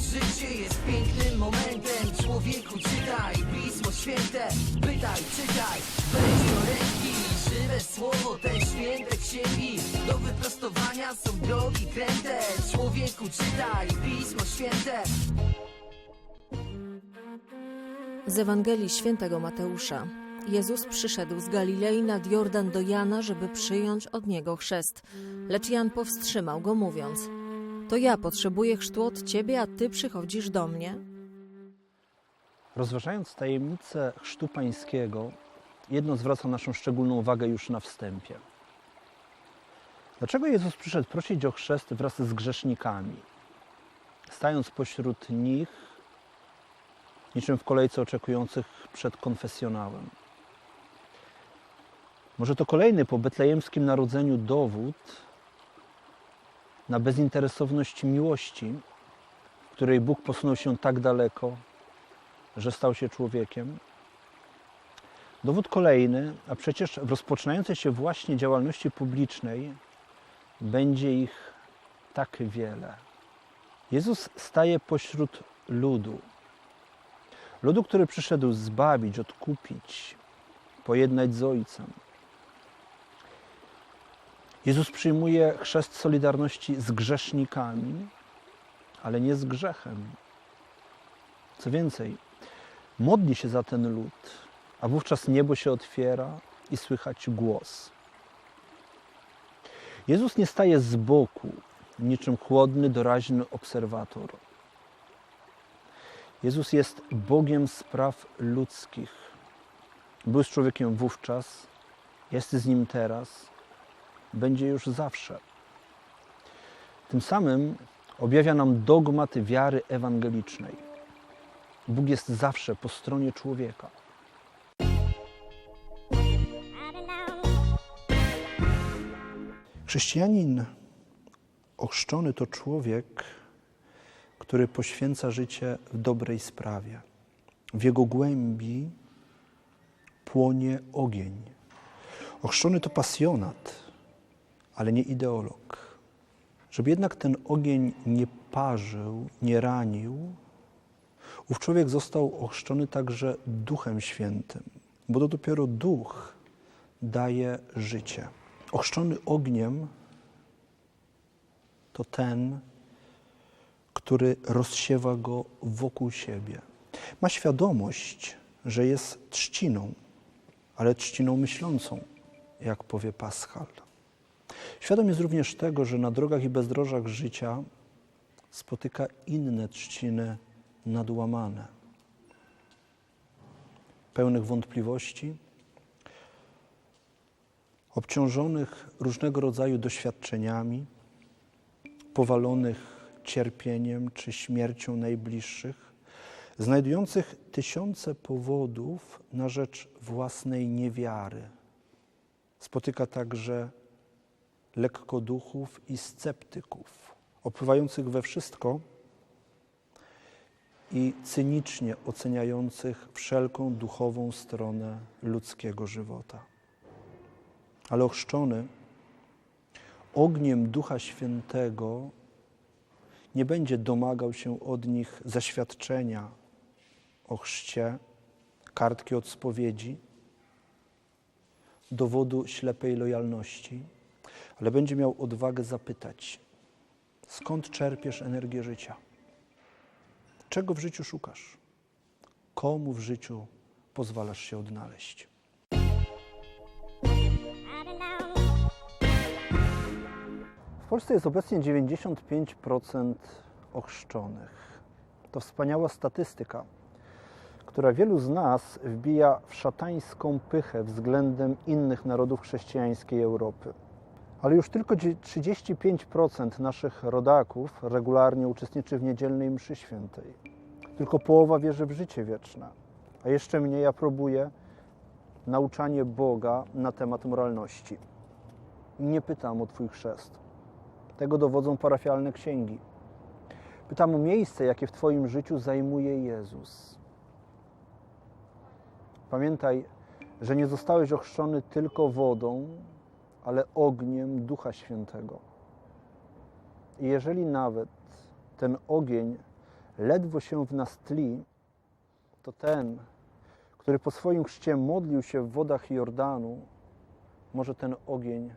Życie jest pięknym momentem. Człowieku czytaj Pismo Święte. Pytaj, czytaj. Weź do ręki Żywe słowo te święte księgi. Do wyprostowania są drogi kręte. Człowieku czytaj Pismo Święte. Z Ewangelii Świętego Mateusza. Jezus przyszedł z Galilei nad Jordan do Jana, żeby przyjąć od niego chrzest. Lecz Jan powstrzymał go, mówiąc: To ja potrzebuję chrztu od ciebie, a ty przychodzisz do mnie. Rozważając tajemnicę chrztu pańskiego, jedno zwraca naszą szczególną uwagę już na wstępie. Dlaczego Jezus przyszedł prosić o chrzest wraz z grzesznikami? Stając pośród nich, niczym w kolejce oczekujących przed konfesjonałem. Może to kolejny po betlejemskim narodzeniu dowód na bezinteresowność miłości, w której Bóg posunął się tak daleko, że stał się człowiekiem. Dowód kolejny, a przecież w rozpoczynającej się właśnie działalności publicznej będzie ich tak wiele. Jezus staje pośród ludu. Ludu, który przyszedł zbawić, odkupić, pojednać z Ojcem. Jezus przyjmuje chrzest solidarności z grzesznikami, ale nie z grzechem. Co więcej, modli się za ten lud, a wówczas niebo się otwiera i słychać głos. Jezus nie staje z boku, niczym chłodny, doraźny obserwator. Jezus jest Bogiem spraw ludzkich. Był z człowiekiem wówczas, jest z nim teraz, będzie już zawsze. Tym samym objawia nam dogmat wiary ewangelicznej. Bóg jest zawsze po stronie człowieka. Chrześcijanin ochrzczony to człowiek, który poświęca życie w dobrej sprawie. W jego głębi płonie ogień. Ochrzczony to pasjonat, ale nie ideolog. Żeby jednak ten ogień nie parzył, nie ranił, ów człowiek został ochrzczony także Duchem Świętym, bo to dopiero Duch daje życie. Ochrzczony ogniem to ten, który rozsiewa go wokół siebie. Ma świadomość, że jest trzciną, ale trzciną myślącą, jak powie Paschal. Świadom jest również tego, że na drogach i bezdrożach życia spotyka inne trzciny nadłamane, pełnych wątpliwości, obciążonych różnego rodzaju doświadczeniami, powalonych cierpieniem czy śmiercią najbliższych, znajdujących tysiące powodów na rzecz własnej niewiary. Spotyka także lekkoduchów i sceptyków, opływających we wszystko i cynicznie oceniających wszelką duchową stronę ludzkiego żywota. Ale ochrzczony ogniem Ducha Świętego nie będzie domagał się od nich zaświadczenia o chrzcie, kartki od spowiedzi, dowodu ślepej lojalności, ale będzie miał odwagę zapytać, skąd czerpiesz energię życia? Czego w życiu szukasz? Komu w życiu pozwalasz się odnaleźć? W Polsce jest obecnie 95% ochrzczonych. To wspaniała statystyka, która wielu z nas wbija w szatańską pychę względem innych narodów chrześcijańskiej Europy. Ale już tylko 35% naszych rodaków regularnie uczestniczy w niedzielnej mszy świętej. Tylko połowa wierzy w życie wieczne, a jeszcze mniej aprobuje nauczanie Boga na temat moralności. Nie pytam o Twój chrzest. Tego dowodzą parafialne księgi. Pytam o miejsce, jakie w Twoim życiu zajmuje Jezus. Pamiętaj, że nie zostałeś ochrzczony tylko wodą, ale ogniem Ducha Świętego. I jeżeli nawet ten ogień ledwo się w nas tli, to ten, który po swoim chrzcie modlił się w wodach Jordanu, może ten ogień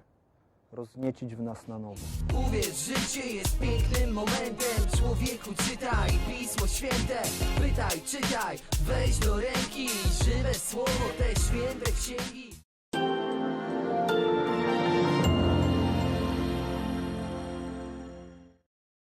rozniecić w nas na nowo. Uwierz, życie jest pięknym momentem Człowieku czytaj Pismo Święte Pytaj, czytaj, weź do ręki Żywe słowo, te święte księgi